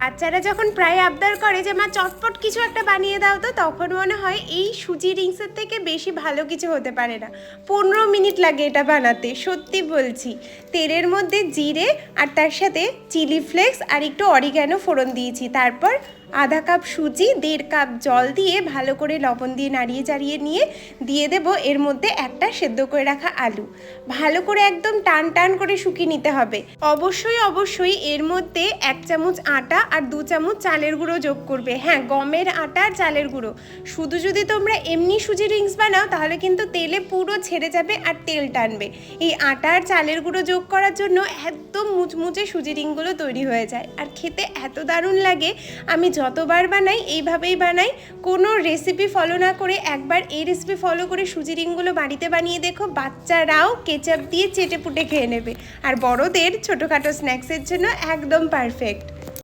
বাচ্চারা যখন প্রায় আবদার করে যে, মা, চটপট কিছু একটা বানিয়ে দাও তো, তখন মনে হয় এই সুজি রিংসের থেকে বেশি ভালো কিছু হতে পারে না। পনেরো মিনিট লাগে এটা বানাতে, সত্যি বলছি। তেলের মধ্যে জিরে আর তার সাথে চিলি ফ্লেক্স আর একটু অরিগ্যানো ফোড়ন দিয়েছি। তারপর আধা কাপ সুজি, দেড় কাপ জল দিয়ে ভালো করে লবণ দিয়ে নাড়িয়ে চাড়িয়ে নিয়ে দিয়ে দেব। এর মধ্যে একটা সেদ্ধ করে রাখা আলু। ভালো করে একদম টান টান করে শুকিয়ে নিতে হবে। অবশ্যই অবশ্যই এর মধ্যে এক চামচ আটা আর দু চামচ চালের গুঁড়ো যোগ করবে। হ্যাঁ গমের আটা আর চালের গুঁড়ো। শুধু যদি তোমরা এমনি সুজি রিংস বানাও, তাহলে কিন্তু তেলে পুরো ছেড়ে যাবে আর তেল টানবে। এই আটা আর চালের গুঁড়ো যোগ করার জন্য একদম মুচমুচে সুজি রিংগুলো তৈরি হয়ে যায়। আর খেতে এত দারুণ লাগে, আমি যতবার বানাই, এইভাবেই বানাই। কোনো রেসিপি ফলো না করে একবার এই রেসিপি ফলো করে সুজি রিংগুলো বাড়িতে বানিয়ে দেখো, বাচ্চারাও কেচাপ দিয়ে চেটে পুটে খেয়ে নেবে। আর বড়দের ছোটোখাটো স্ন্যাক্সের জন্য একদম পারফেক্ট